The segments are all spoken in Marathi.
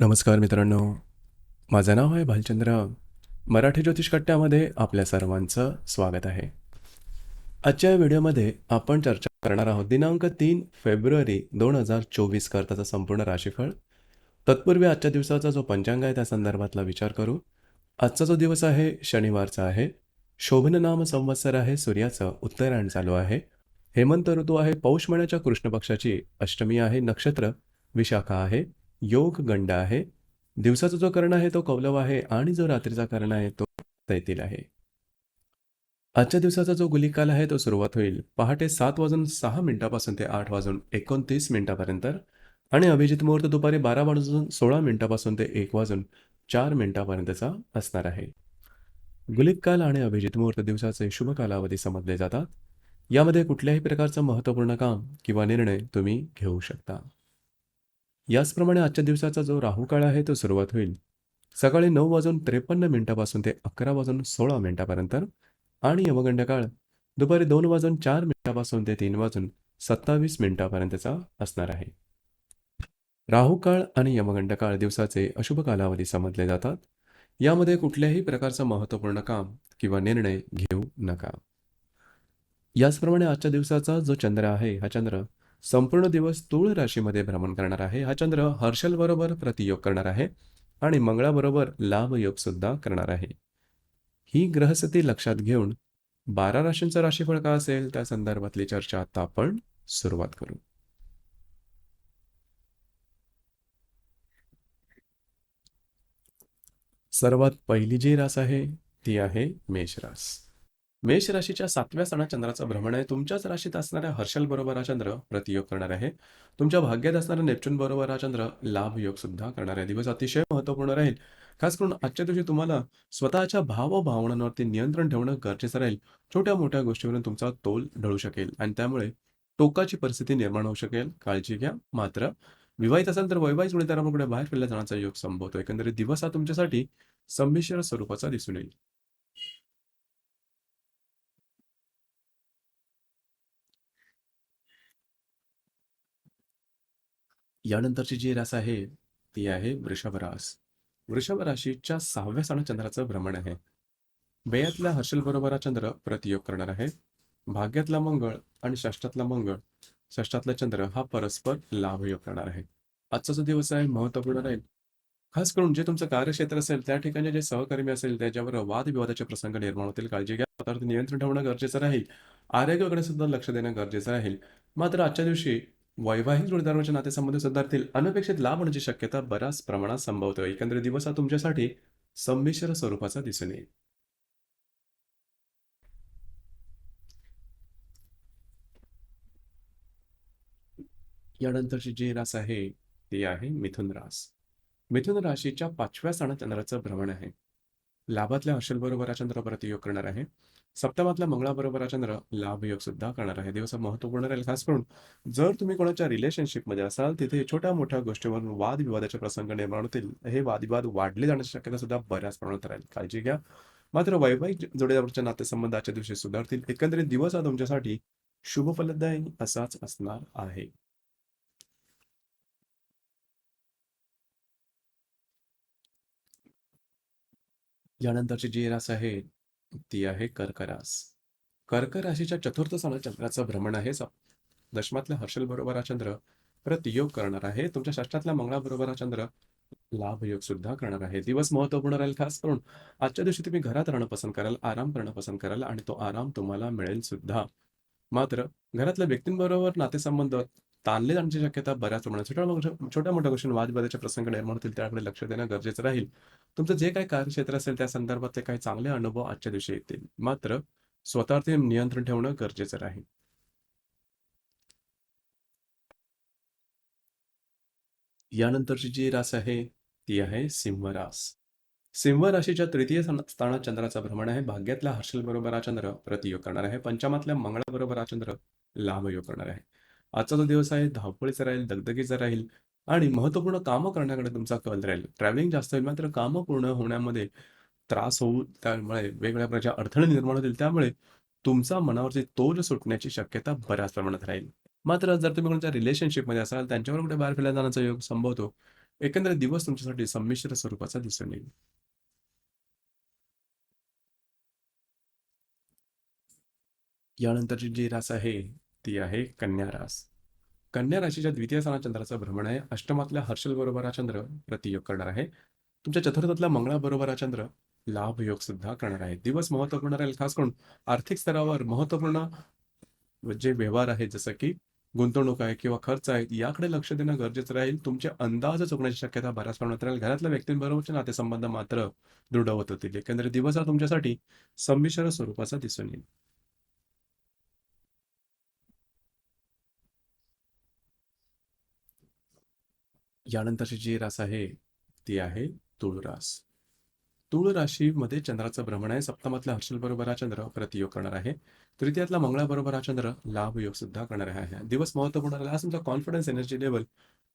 नमस्कार मित्रांनो. माझं नाव आहे भालचंद्र. मराठी ज्योतिष कट्ट्यामध्ये आपल्या सर्वांचं स्वागत आहे. आजच्या या व्हिडिओमध्ये आपण चर्चा करणार आहोत दिनांक तीन फेब्रुवारी दोन हजार चोवीस करताचा संपूर्ण राशीफळ. तत्पूर्वी आजच्या दिवसाचा जो पंचांग आहे त्या संदर्भातला विचार करू. आजचा जो दिवस आहे शनिवारचा आहे. शोभन नाम संवत्सर आहे सूर्याचं उत्तरायण चालू आहे. हेमंत ऋतू आहे पौष महिन्याच्या कृष्ण पक्षाची अष्टमी आहे नक्षत्र विशाखा आहे. योग गंड आहे. दिवसाचा जो कर्ण आहे तो कौलव आहे आणि जो रात्रीचा कर्ण आहे तो तैतील आहे. आजच्या दिवसाचा जो गुलिकाल आहे तो सुरुवात होईल पहाटे सात वाजून सहा मिनिटापासून ते आठ वाजून एकोणतीस मिनिटापर्यंत आणि अभिजित मुहूर्त दुपारी बारा वाजून सोळा मिनिटापासून ते एक वाजून चार मिनिटापर्यंतचा असणार आहे. गुलिक काल आणि अभिजित मुहूर्त दिवसाचे शुभ कालावधी समजले जातात. यामध्ये कुठल्याही प्रकारचं महत्त्वपूर्ण काम किंवा निर्णय तुम्ही घेऊ शकता. याचप्रमाणे आजच्या दिवसाचा जो राहू काळ आहे तो सुरुवात होईल. सकाळी नऊ वाजून त्रेपन्न मिनिटापासून ते अकरा वाजून सोळा मिनिटापर्यंत आणि यमगंड काळ दुपारी दोन वाजून चार मिनिटापासून ते तीन वाजून सत्तावीस मिनिटापर्यंतचा असणार आहे. राहू काळ आणि यमगंड काळ दिवसाचे अशुभ कालावधी समजले जातात. यामध्ये कुठल्याही प्रकारचं महत्त्वपूर्ण काम किंवा निर्णय घेऊ नका. याचप्रमाणे आजच्या दिवसाचा जो चंद्र आहे हा चंद्र संपूर्ण दिवस तूळ राशीमध्ये भ्रमण करणार आहे. हा चंद्र हर्षलबरोबर प्रतियोग करणार आहे आणि मंगळाबरोबर लाभ योग सुद्धा करणार आहे. ही ग्रहस्थिती लक्षात घेऊन बारा राशींचं राशीफळ का असेल? त्या संदर्भातली चर्चा आता आपण सुरुवात करू. सर्वात पहिली जी रास आहे ती आहे मेष रास. मेष राशीच्या सातव्या सणा चंद्राचं भ्रमण आहे. तुमच्याच राशीत असणाऱ्या हर्षल बरोबर हा चंद्र प्रतियोग करणार आहे. तुमच्या भाग्यात असणाऱ्या नेपच्यून बरोबर हा चंद्र लाभ योग सुद्धा करणार आहे. दिवस अतिशय महत्त्वपूर्ण राहील. खास करून आजच्या दिवशी तुम्हाला स्वतःच्या भाव व भावनांवरती नियंत्रण ठेवणं गरजेचं राहील. छोट्या मोठ्या गोष्टीवरून तुमचा तोल ढळू शकेल आणि त्यामुळे टोकाची परिस्थिती निर्माण होऊ शकेल. काळजी घ्या. मात्र विवाहित असेल तर वैवाहिक जोडीदाराकडे बाहेर फिरल्या जाण्याचा योग संभवतो एकंदरीत दिवस हा तुमच्यासाठी संमिश्र स्वरूपाचा दिसून येईल. यानंतरची जी रास आहे ती आहे वृषभ रास. वृषभ राशीच्या सहाव्या सण चंद्राचं भ्रमण आहे. बेयातल्या हर्षल बरोबरा हा चंद्र प्रतियोग करणार आहे. भाग्यातला मंगळ आणि षष्ठातला मंगळ षष्ठातला चंद्र हा परस्पर लाभयोग करणार आहे. आजचा जो दिवस आहे महत्त्वपूर्ण राहील खास करून जे तुमचं कार्यक्षेत्र असेल त्या ठिकाणी जे सहकर्मी असेल त्याच्यावर वादविवादाचे प्रसंग निर्माण होतील. काळजी घ्या. स्वतःवरती नियंत्रण ठेवणं गरजेचं राहील. आरोग्याकडे सुद्धा लक्ष देणं गरजेचं राहील. मात्र आजच्या दिवशी वैवाहिक जोडीदारांच्या नातेसंबंध सुधारतील अनपेक्षित लाभ होण्याची शक्यता बऱ्याच प्रमाणात संभवते एकंदरीत दिवस हा तुमच्यासाठी संमिश्र स्वरूपाचा दिसून येईल. यानंतरची जी रास आहे ती आहे मिथुन रास. मिथुन राशीच्या पाचव्या सणात चंद्राचं भ्रमण आहे. लाभातल्या हर्षल बरोबर हा चंद्र प्रतियोग करणार आहे. सप्तमातल्या मंगळाबरोबर हा चंद्र लाभ योग सुद्धा करणार आहे. दिवस महत्त्वपूर्ण राहील. खास करून जर तुम्ही कोणाच्या रिलेशनशिपमध्ये असाल तिथे छोट्या मोठ्या गोष्टीवरून वादविवादाचे प्रसंग निर्माण होतील. हे वादविवाद वाढले जाण्याची शक्यता सुद्धा बऱ्याच प्रमाणात राहील. काळजी घ्या. मात्र वैवाहिक जोडीदाराच्या नातेसंबंधाच्या दिवशी सुधारतील. एकंदरीत दिवस हा तुमच्यासाठी शुभ फलदायी असाच असणार आहे. यानंतरची जी रास आहे ती आहे कर्क रास. कर्क राशीच्या चतुर्थ सणा चंद्राचं भ्रमण आहे. दशमातल्या हर्षल बरोबर हा चंद्र प्रतियोग करणार आहे. तुमच्या षष्टातल्या मंगळाबरोबर हा चंद्र लाभ योग सुद्धा करणार आहे. दिवस महत्त्वपूर्ण राहील खास करून आजच्या दिवशी तुम्ही घरात राहणं पसंत कराल आराम करणं पसंत कराल आणि तो आराम तुम्हाला मिळेल सुद्धा. मात्र घरातल्या व्यक्तींबरोबर नातेसंबंध ताणले जाण्याची शक्यता बऱ्याच प्रमाणात छोट्या मोठ्या छोट्या मोठ्या गोष्टी वादविवादाचे प्रसंग निर्माण होतील त्याकडे लक्ष देणं गरजेचं राहील. तुमचं जे काही कार्यक्षेत्र असेल त्या संदर्भातले काही चांगले अनुभव आजच्या दिवशी येतील. मात्र स्वतःवरती नियंत्रण ठेवणं गरजेचं राहील. यानंतरची जी रास आहे ती आहे सिंह रास सिंह राशीच्या तृतीय स्थानात चंद्राचा भ्रमण आहे. भाग्यातल्या हर्षल बरोबर हा चंद्र प्रतियोग करणार आहे. पंचमातल्या मंगळाबरोबर हा चंद्र लाभयोग करणार आहे. आजचा जो दिवस आहे धावपळीचा राहील दगदगीचा राहील आणि महत्त्वपूर्ण कामं करण्याकडे तुमचा कल राहील. ट्रॅव्हलिंग जास्त होईल मात्र कामं पूर्ण होण्यामध्ये त्रास होऊ त्यामुळे वेगवेगळ्या प्रकारच्या अडथळे निर्माण होतील त्यामुळे तुमचा मनावरची तोल सुटण्याची शक्यता बऱ्याच प्रमाणात राहील. मात्र जर तुम्ही कोणत्या रिलेशनशिपमध्ये असाल त्यांच्यावर कुठे बाहेर फिरल्या जाण्याचा योग संभवतो एकंदरीत दिवस तुमच्यासाठी संमिश्र स्वरूपाचा दिसून येईल. यानंतरची जी रास आहे ती आहे कन्या रास. कन्या राशीच्या द्वितीय स्थानात चंद्राचं भ्रमण आहे. अष्टमातल्या हर्षल बरोबर हा चंद्र प्रतियोग करणार आहे. तुमच्या चतुर्थातला मंगळा बरोबर हा चंद्र लाभ योग सुद्धा करणार आहे. दिवस महत्त्वपूर्ण राहील खास करून आर्थिक स्तरावर महत्त्वपूर्ण जे व्यवहार आहेत जसं की गुंतवणूक आहे किंवा खर्च आहे याकडे लक्ष देणं गरजेचं राहील. तुमचे अंदाज चुकण्याची शक्यता बऱ्याच प्रमाणात राहील. घरातल्या व्यक्तींबरोबरचे नातेसंबंध मात्र दृढ होत होतील. एकंदरीत दिवस हा तुमच्यासाठी संमिश्र स्वरूपाचा दिसून येईल. यानंतरची जी रास आहे ती आहे तुळ रास तुळ राशीमध्ये चंद्राचं भ्रमण आहे. सप्तमातल्या हर्षल बरोबर हा चंद्र प्रतियोग करणार आहे. तृतीयातला मंगळा बरोबर हा चंद्र लाभ योग सुद्धा करणार आहे. दिवस महत्त्वपूर्ण राहिला. हा तुमचा कॉन्फिडन्स एनर्जी लेवल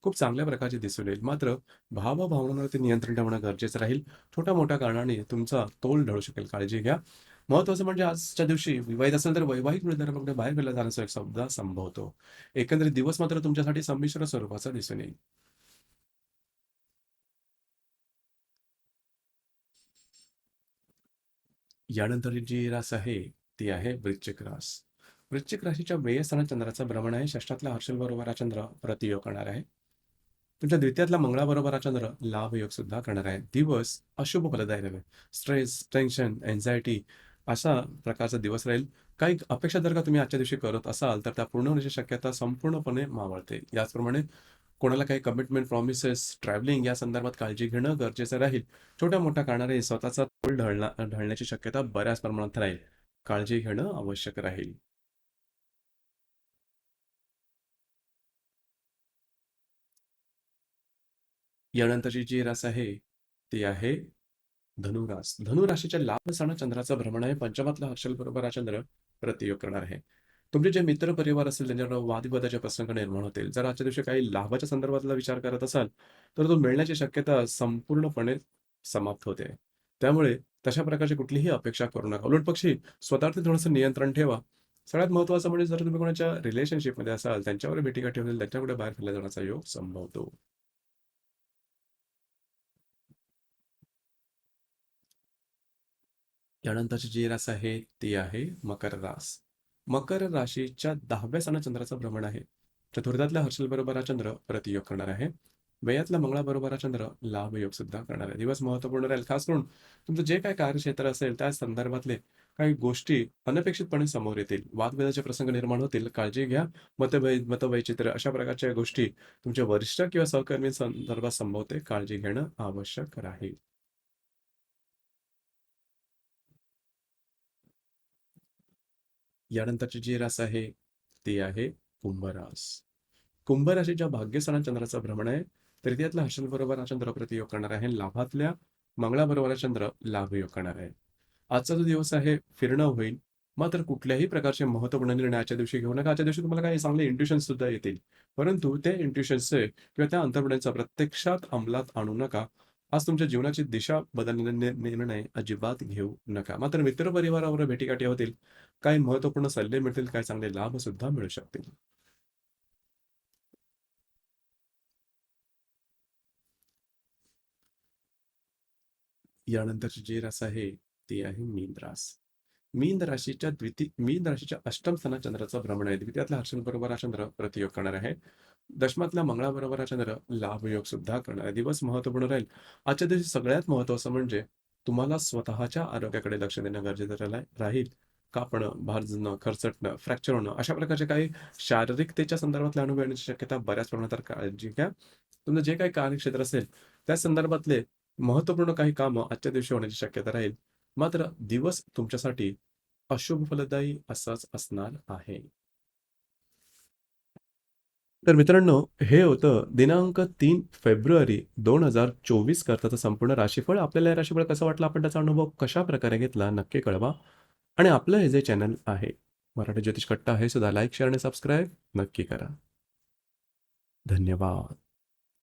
खूप चांगल्या प्रकारचे दिसून येईल. मात्र भावभावनांवरती नियंत्रण ठेवणं गरजेचं राहील. छोट्या मोठ्या कारणाने तुमचा तोल ढळू शकेल. काळजी घ्या. महत्वाचं म्हणजे आजच्या दिवशी विवाहित असेल तर वैवाहिक निर्धारामध्ये बाहेर गेला जाण्याचा एक शब्द संभवतो. एकंदरीत दिवस मात्र तुमच्यासाठी संमिश्र स्वरूपाचा दिसून येईल. यानंतर जी रास आहे ती आहे वृश्चिक रास. वृश्चिक राशीच्या व्यय चंद्राचा भ्रमण आहे. षष्ठातला हर्षल बरोबर हा चंद्र प्रतियोग करणार आहे. तुमच्या द्वितीयातला मंगळाबरोबर हा चंद्र लाभ योग सुद्धा करणार आहे. दिवस अशुभ फलदायी राहील. स्ट्रेस टेन्शन एन्झायटी अशा प्रकारचा दिवस राहील. काही अपेक्षा जर का तुम्ही आजच्या दिवशी करत असाल तर त्या पूर्ण होण्याची शक्यता संपूर्णपणे मावळते. याचप्रमाणे कोणाला काही कमिटमेंट प्रॉमिसेस ट्रॅव्हलिंग या संदर्भात काळजी घेणं गरजेचं राहील. छोट्या मोठ्या कारणाने स्वतःचा तोल ढळणा ढळण्याची शक्यता बऱ्याच प्रमाणात राहील. काळजी घेणं आवश्यक राहील. यानंतरची जी रास आहे ती आहे धनुरास. धनुराशीच्या लाभ असताना चंद्राचं भ्रमण आहे. पंचमातला हर्षल बरोबर हा चंद्र प्रतियोग करणार आहे. तुमचे जे मित्र परिवार असेल त्यांच्यावर वादविवादाचे प्रसंग निर्माण होतील. जर आजच्या दिवशी काही लाभाच्या संदर्भातला विचार करत असाल तर तो मिळण्याची शक्यता संपूर्णपणे समाप्त होते. त्यामुळे तशा प्रकारची कुठलीही अपेक्षा करू नका. उलट पक्षी स्वतःवरती थोडंसं नियंत्रण ठेवा. सगळ्यात महत्वाचं म्हणजे जर तुम्ही कोणाच्या रिलेशनशिपमध्ये असाल त्यांच्यावर भेटीगाठी ठेवतील त्यांच्याकडे बाहेर फिरल्या जाण्याचा योग संभवतो. यानंतरची जी रास आहे ती आहे मकर रास. मकर राशीच्या दहाव्या स्थानात चंद्राचं भ्रमण आहे. चतुर्थातला हर्षल बरोबर हा चंद्र प्रतियोग करणार आहे. वयातल्या मंगळाबरोबर हा चंद्र लाभ योग सुद्धा करणार आहे. दिवस महत्त्वपूर्ण राहील. खास करून तुमचं जे काय कार्यक्षेत्र असेल त्या संदर्भातले काही गोष्टी अनपेक्षितपणे समोर येतील. वादविवादाचे प्रसंग निर्माण होतील. काळजी घ्या. मतवै मतवैचित्र अशा प्रकारच्या गोष्टी तुमच्या वरिष्ठ किंवा सहकर्मी संदर्भात संभवते. काळजी घेणं आवश्यक राहील. यानंतरची जी रास आहे ती आहे कुंभरास. कुंभ राशीच्या भाग्यस्थानात भ्रमण आहे तृतीयातला हर्षल बरोबर हा चंद्र प्रतियोग करणार आहे लाभातल्या मंगळाबरोबर हा चंद्र लाभ योग करणार आहे. आजचा जो दिवस आहे फिरणं होईल. मात्र कुठल्याही प्रकारचे महत्त्वपूर्ण निर्णय आजच्या दिवशी घेऊ नका. आजच्या दिवशी तुम्हाला काही चांगले इंट्युशन सुद्धा येतील. परंतु ते इंट्युशन्सचे किंवा त्या अंतर्मनाचा प्रत्यक्षात अंमलात आणू नका. आज तुमच्या जीवनाची दिशा बदलण्याचे निर्णय अजिबात घेऊ नका. मात्र मित्रपरिवारावर भेटीगाठी होतील काही महत्त्वपूर्ण सल्ले मिळतील काही चांगले लाभ सुद्धा मिळू शकतील. यानंतरची जी रास आहे ती आहे मीन रास. मीन राशीच्या द्वितीय मीन राशीच्या अष्टम स्थानात चंद्राचा भ्रमण आहे. द्वितीयातल्या हर्षण बरोबर हा चंद्र प्रतियोग करणार आहे. दशमातल्या मंगळाबरोबर हा चंद्र लाभ योग सुद्धा करणार आहे. दिवस महत्त्वपूर्ण राहील. आजच्या दिवशी सगळ्यात महत्वाचं म्हणजे तुम्हाला स्वतःच्या आरोग्याकडे लक्ष देणं गरजेचं राहील. कापणं भाजणं खरचटणं फ्रॅक्चर होणं अशा प्रकारचे काही शारीरिकतेच्या संदर्भातले अनुभव येण्याची शक्यता बऱ्याच प्रमाणात काळजी घ्या. तुमचं जे काही कार्यक्षेत्र असेल त्या संदर्भातले महत्त्वपूर्ण काही कामं आजच्या दिवशी होण्याची शक्यता राहील. मात्र दिवस तुमच्यासाठी अशुभ फलदायी असाच असणार आहे. तर मित्रांनो हे होतं दिनांक तीन फेब्रुवारी दोन हजार चोवीस करताचं संपूर्ण राशीफळ. आपल्याला हे राशीफळ कसं वाटलं? आपण त्याचा अनुभव कशा प्रकारे घेतला? नक्की कळवा. आणि आपलं हे जे चॅनल आहे मराठी ज्योतिष कट्टा हे सुद्धा लाईक शेअर आणि सबस्क्राईब नक्की करा. धन्यवाद.